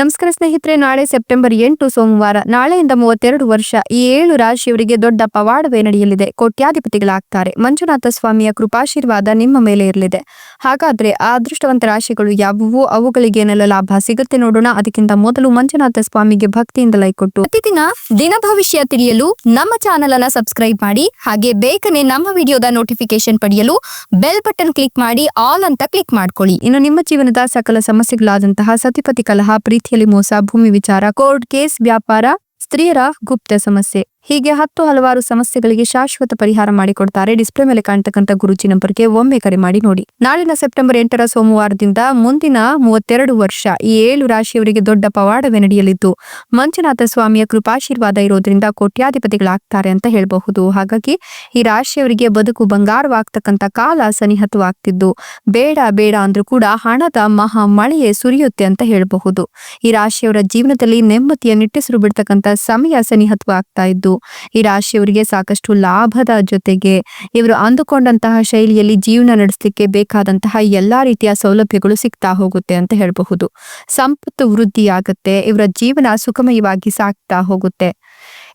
ನಮಸ್ಕಾರ ಸ್ನೇಹಿತರೆ, ನಾಳೆ ಸೆಪ್ಟೆಂಬರ್ ಎಂಟು ಸೋಮವಾರ, ನಾಳೆಯಿಂದ ಮೂವತ್ತೆರಡು ವರ್ಷ, ಈ ಏಳು ರಾಶಿಯವರಿಗೆ ದೊಡ್ಡ ಪವಾಡವೇ ನಡೆಯಲಿದೆ. ಕೋಟ್ಯಾಧಿಪತಿಗಳಾಗ್ತಾರೆ. ಮಂಜುನಾಥ ಸ್ವಾಮಿಯ ಕೃಪಾಶೀರ್ವಾದ ನಿಮ್ಮ ಮೇಲೆ ಇರಲಿದೆ. ಹಾಗಾದ್ರೆ ಆ ಅದೃಷ್ಟವಂತ ರಾಶಿಗಳು ಯಾವುವು? ಅವುಗಳಿಗೇನೆಲ್ಲ ಲಾಭ ಸಿಗುತ್ತೆ ನೋಡೋಣ. ಅದಕ್ಕಿಂತ ಮೊದಲು ಮಂಜುನಾಥ ಸ್ವಾಮಿಗೆ ಭಕ್ತಿಯಿಂದ ಲೈಕ್ ಕೊಟ್ಟು. ಪ್ರತಿದಿನ ದಿನ ಭವಿಷ್ಯ ತಿಳಿಯಲು ನಮ್ಮ ಚಾನೆಲ್ ಅನ್ನ ಸಬ್ಸ್ಕ್ರೈಬ್ ಮಾಡಿ, ಹಾಗೆ ಬೇಗನೆ ನಮ್ಮ ವಿಡಿಯೋದ ನೋಟಿಫಿಕೇಶನ್ ಪಡೆಯಲು ಬೆಲ್ ಬಟನ್ ಕ್ಲಿಕ್ ಮಾಡಿ, ಆಲ್ ಅಂತ ಕ್ಲಿಕ್ ಮಾಡ್ಕೊಳ್ಳಿ. ಇನ್ನು ನಿಮ್ಮ ಜೀವನದ ಸಕಲ ಸಮಸ್ಯೆಗಳಾದಂತಹ ಸತಿಪತಿ ಕಲಹ ಪ್ರೀತಿಯಲ್ಲಿ ಮೋಸ ಭೂಮಿ ವಿಚಾರ ಕೋರ್ಟ್ ಕೇಸ್ ವ್ಯಾಪಾರ ಸ್ತ್ರೀಯರ ಗುಪ್ತ ಸಮಸ್ಯೆ. ಹೀಗೆ ಹತ್ತು ಹಲವಾರು ಸಮಸ್ಯೆಗಳಿಗೆ ಶಾಶ್ವತ ಪರಿಹಾರ ಮಾಡಿಕೊಡ್ತಾರೆ. ಡಿಸ್ಪ್ಲೇ ಮೇಲೆ ಕಾಣ್ತಕ್ಕಂಥ ಗುರುಜಿ ನಂಬರ್ಗೆ ಒಮ್ಮೆ ಕರೆ ಮಾಡಿ ನೋಡಿ. ನಾಳಿನ ಸೆಪ್ಟೆಂಬರ್ ಎಂಟರ ಸೋಮವಾರದಿಂದ ಮುಂದಿನ ಮೂವತ್ತೆರಡು ವರ್ಷ ಈ ಏಳು ರಾಶಿಯವರಿಗೆ ದೊಡ್ಡ ಪವಾಡವೇ ನಡೆಯಲಿದ್ದು ಮಂಜುನಾಥ ಸ್ವಾಮಿಯ ಕೃಪಾಶೀರ್ವಾದ ಇರೋದ್ರಿಂದ ಕೋಟ್ಯಾಧಿಪತಿಗಳಾಗ್ತಾರೆ ಅಂತ ಹೇಳಬಹುದು. ಹಾಗಾಗಿ ಈ ರಾಶಿಯವರಿಗೆ ಬದುಕು ಬಂಗಾರವಾಗ್ತಕ್ಕಂಥ ಕಾಲ ಸನಿಹತವಾಗ್ತಿದ್ದು, ಬೇಡ ಬೇಡ ಅಂದ್ರೂ ಕೂಡ ಹಣದ ಮಹಾ ಮಳೆಯೇ ಸುರಿಯುತ್ತೆ ಅಂತ ಹೇಳಬಹುದು. ಈ ರಾಶಿಯವರ ಜೀವನದಲ್ಲಿ ನೆಮ್ಮದಿಯ ನಿಟ್ಟೆಸರು ಬಿಡ್ತಕ್ಕಂಥ ಸಮಯ ಸನಿಹತವಾಗ್ತಾ ಇದ್ದು, ಈ ರಾಶಿಯವರಿಗೆ ಸಾಕಷ್ಟು ಲಾಭದ ಜೊತೆಗೆ ಇವರು ಅಂದುಕೊಂಡಂತಹ ಶೈಲಿಯಲ್ಲಿ ಜೀವನ ನಡೆಸಲಿಕ್ಕೆ ಬೇಕಾದಂತಹ ಎಲ್ಲಾ ರೀತಿಯ ಸೌಲಭ್ಯಗಳು ಸಿಗ್ತಾ ಹೋಗುತ್ತೆ ಅಂತ ಹೇಳಬಹುದು. ಸಂಪತ್ತು ವೃದ್ಧಿಯಾಗುತ್ತೆ, ಇವರ ಜೀವನ ಸುಖಮಯವಾಗಿ ಸಾಗ್ತಾ ಹೋಗುತ್ತೆ.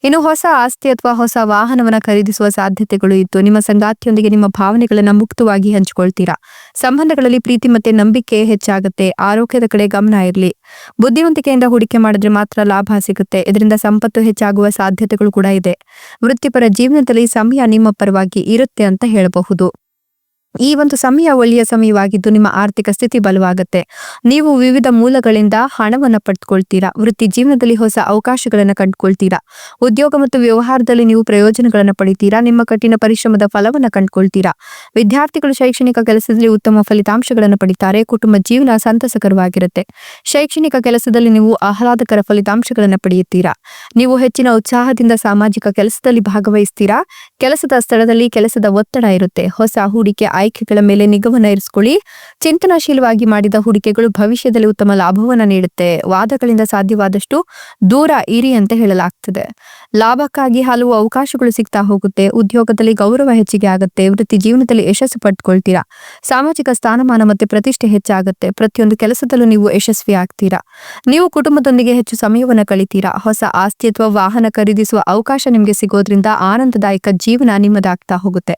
ಇನ್ನು ಹೊಸ ಆಸ್ತಿ ಅಥವಾ ಹೊಸ ವಾಹನವನ್ನ ಖರೀದಿಸುವ ಸಾಧ್ಯತೆಗಳು ಇತ್ತು. ನಿಮ್ಮ ಸಂಗಾತಿಯೊಂದಿಗೆ ನಿಮ್ಮ ಭಾವನೆಗಳನ್ನು ಮುಕ್ತವಾಗಿ ಹಂಚಿಕೊಳ್ತೀರಾ? ಸಂಬಂಧಗಳಲ್ಲಿ ಪ್ರೀತಿ ಮತ್ತೆ ನಂಬಿಕೆ ಹೆಚ್ಚಾಗುತ್ತೆ. ಆರೋಗ್ಯದ ಕಡೆ ಗಮನ ಇರಲಿ. ಬುದ್ಧಿವಂತಿಕೆಯಿಂದ ಹೂಡಿಕೆ ಮಾಡಿದ್ರೆ ಮಾತ್ರ ಲಾಭ ಸಿಗುತ್ತೆ. ಇದರಿಂದ ಸಂಪತ್ತು ಹೆಚ್ಚಾಗುವ ಸಾಧ್ಯತೆಗಳು ಕೂಡ ಇದೆ. ವೃತ್ತಿಪರ ಜೀವನದಲ್ಲಿ ಸಮಯ ನಿಮ್ಮ ಪರವಾಗಿ ಇರುತ್ತೆ ಅಂತ ಹೇಳಬಹುದು. ಈ ಒಂದು ಸಮಯ ಒಳ್ಳೆಯ ಸಮಯವಾಗಿದ್ದು ನಿಮ್ಮ ಆರ್ಥಿಕ ಸ್ಥಿತಿ ಬಲವಾಗುತ್ತೆ. ನೀವು ವಿವಿಧ ಮೂಲಗಳಿಂದ ಹಣವನ್ನು ಪಡೆದುಕೊಳ್ತೀರಾ ವೃತ್ತಿ ಜೀವನದಲ್ಲಿ ಹೊಸ ಅವಕಾಶಗಳನ್ನು ಕಂಡುಕೊಳ್ತೀರಾ, ಉದ್ಯೋಗ ಮತ್ತು ವ್ಯವಹಾರದಲ್ಲಿ ನೀವು ಪ್ರಯೋಜನಗಳನ್ನು ಪಡಿತೀರಾ, ನಿಮ್ಮ ಕಠಿಣ ಪರಿಶ್ರಮದ ಫಲವನ್ನು ಕಂಡುಕೊಳ್ತೀರಾ, ವಿದ್ಯಾರ್ಥಿಗಳು ಶೈಕ್ಷಣಿಕ ಕೆಲಸದಲ್ಲಿ ಉತ್ತಮ ಫಲಿತಾಂಶಗಳನ್ನು ಪಡಿತಾರೆ, ಕುಟುಂಬ ಜೀವನ ಸಂತಸಕರವಾಗಿರುತ್ತೆ. ಶೈಕ್ಷಣಿಕ ಕೆಲಸದಲ್ಲಿ ನೀವು ಆಹ್ಲಾದಕರ ಫಲಿತಾಂಶಗಳನ್ನು ಪಡೆಯುತ್ತೀರಾ, ನೀವು ಹೆಚ್ಚಿನ ಉತ್ಸಾಹದಿಂದ ಸಾಮಾಜಿಕ ಕೆಲಸದಲ್ಲಿ ಭಾಗವಹಿಸ್ತೀರಾ, ಕೆಲಸದ ಸ್ಥಳದಲ್ಲಿ ಕೆಲಸದ ಒತ್ತಡ ಇರುತ್ತೆ, ಹೊಸ ಹೂಡಿಕೆ ಆಯ್ಕೆಗಳ ಮೇಲೆ ನಿಗಮನ ಇರಿಸಿಕೊಳ್ಳಿ. ಚಿಂತನಾಶೀಲವಾಗಿ ಮಾಡಿದ ಹೂಡಿಕೆಗಳು ಭವಿಷ್ಯದಲ್ಲಿ ಉತ್ತಮ ಲಾಭವನ್ನು ನೀಡುತ್ತೆ. ವಾದಗಳಿಂದ ಸಾಧ್ಯವಾದಷ್ಟು ದೂರ ಇರಿ ಅಂತ ಹೇಳಲಾಗ್ತದೆ. ಲಾಭಕ್ಕಾಗಿ ಹಲವು ಅವಕಾಶಗಳು ಸಿಗ್ತಾ ಹೋಗುತ್ತೆ. ಉದ್ಯೋಗದಲ್ಲಿ ಗೌರವ ಹೆಚ್ಚಿಗೆ ಆಗುತ್ತೆ. ವೃತ್ತಿ ಜೀವನದಲ್ಲಿ ಯಶಸ್ಸು ಪಡ್ಕೊಳ್ತೀರಾ? ಸಾಮಾಜಿಕ ಸ್ಥಾನಮಾನ ಮತ್ತೆ ಪ್ರತಿಷ್ಠೆ ಹೆಚ್ಚಾಗುತ್ತೆ. ಪ್ರತಿಯೊಂದು ಕೆಲಸದಲ್ಲೂ ನೀವು ಯಶಸ್ವಿ ಆಗ್ತೀರಾ? ನೀವು ಕುಟುಂಬದೊಂದಿಗೆ ಹೆಚ್ಚು ಸಮಯವನ್ನು ಕಳಿತೀರಾ? ಹೊಸ ಆಸ್ತಿ ಅಥವಾ ವಾಹನ ಖರೀದಿಸುವ ಅವಕಾಶ ನಿಮಗೆ ಸಿಗೋದ್ರಿಂದ ಆನಂದದಾಯಕ ಜೀವನ ನಿಮ್ಮದಾಗ್ತಾ ಹೋಗುತ್ತೆ.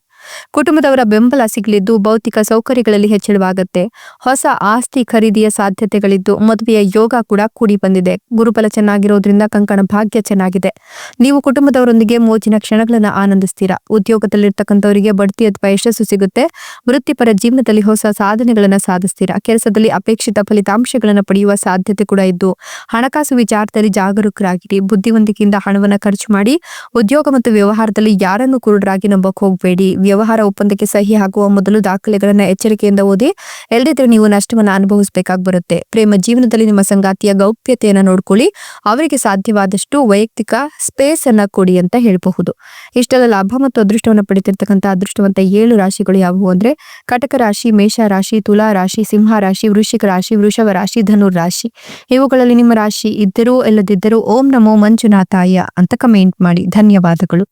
ಕುಟುಂಬದವರ ಬೆಂಬಲ ಸಿಗಲಿದ್ದು ಭೌತಿಕ ಸೌಕರ್ಯಗಳಲ್ಲಿ ಹೆಚ್ಚಳವಾಗುತ್ತೆ. ಹೊಸ ಆಸ್ತಿ ಖರೀದಿಯ ಸಾಧ್ಯತೆಗಳಿದ್ದು ಮದುವೆಯ ಯೋಗ ಕೂಡ ಕೂಡಿ ಬಂದಿದೆ. ಗುರುಬಲ ಚೆನ್ನಾಗಿರೋದ್ರಿಂದ ಕಂಕಣ ಭಾಗ್ಯ ಚೆನ್ನಾಗಿದೆ. ನೀವು ಕುಟುಂಬದವರೊಂದಿಗೆ ಮೋಜಿನ ಕ್ಷಣಗಳನ್ನು ಆನಂದಿಸ್ತೀರಾ? ಉದ್ಯೋಗದಲ್ಲಿರ್ತಕ್ಕಂಥವರಿಗೆ ಬಡ್ತಿ ಅಥವಾ ಯಶಸ್ಸು ಸಿಗುತ್ತೆ. ವೃತ್ತಿಪರ ಜೀವನದಲ್ಲಿ ಹೊಸ ಸಾಧನೆಗಳನ್ನು ಸಾಧಿಸ್ತೀರಾ? ಕೆಲಸದಲ್ಲಿ ಅಪೇಕ್ಷಿತ ಫಲಿತಾಂಶಗಳನ್ನು ಪಡೆಯುವ ಸಾಧ್ಯತೆ ಕೂಡ ಇದ್ದು, ಹಣಕಾಸು ವಿಚಾರದಲ್ಲಿ ಜಾಗರೂಕರಾಗಿರಿ. ಬುದ್ಧಿವಂತಿಕೆಯಿಂದ ಹಣವನ್ನು ಖರ್ಚು ಮಾಡಿ, ಉದ್ಯೋಗ ಮತ್ತು ವ್ಯವಹಾರದಲ್ಲಿ ಯಾರನ್ನು ಕುರುಡರಾಗಿ ನಂಬಕ್ಕೆ ಹೋಗಬೇಡಿ. ವ್ಯವಹಾರ ಒಪ್ಪಂದಕ್ಕೆ ಸಹಿ ಹಾಕುವ ಮೊದಲು ದಾಖಲೆಗಳನ್ನ ಎಚ್ಚರಿಕೆಯಿಂದ ಓದಿ ಎಲ್ಲದಿದ್ರೆ ನೀವು ನಷ್ಟವನ್ನು ಅನುಭವಿಸಬೇಕಾಗಿ ಬರುತ್ತೆ. ಪ್ರೇಮ ಜೀವನದಲ್ಲಿ ನಿಮ್ಮ ಸಂಗಾತಿಯ ಗೌಪ್ಯತೆಯನ್ನು ನೋಡ್ಕೊಳ್ಳಿ, ಅವರಿಗೆ ಸಾಧ್ಯವಾದಷ್ಟು ವೈಯಕ್ತಿಕ ಸ್ಪೇಸ್ ಅನ್ನ ಕೊಡಿ ಅಂತ ಹೇಳಬಹುದು. ಇಷ್ಟೆಲ್ಲ ಲಾಭ ಮತ್ತು ಅದೃಷ್ಟವನ್ನು ಪಡಿತಿರ್ತಕ್ಕಂಥ ಅದೃಷ್ಟವಂತ ಏಳು ರಾಶಿಗಳು ಯಾವುವು ಅಂದ್ರೆ, ಕಟಕ ರಾಶಿ, ಮೇಷ ರಾಶಿ, ತುಲಾ ರಾಶಿ, ಸಿಂಹ ರಾಶಿ, ವೃಶ್ಚಿಕ ರಾಶಿ, ವೃಷಭ ರಾಶಿ, ಧನುರ್ ರಾಶಿ. ಇವುಗಳಲ್ಲಿ ನಿಮ್ಮ ರಾಶಿ ಇದ್ದರೂ, ಇಲ್ಲದಿದ್ದರೂ ಓಂ ನಮೋ ಮಂಜುನಾಥಾಯ ಅಂತ ಕಮೆಂಟ್ ಮಾಡಿ. ಧನ್ಯವಾದಗಳು.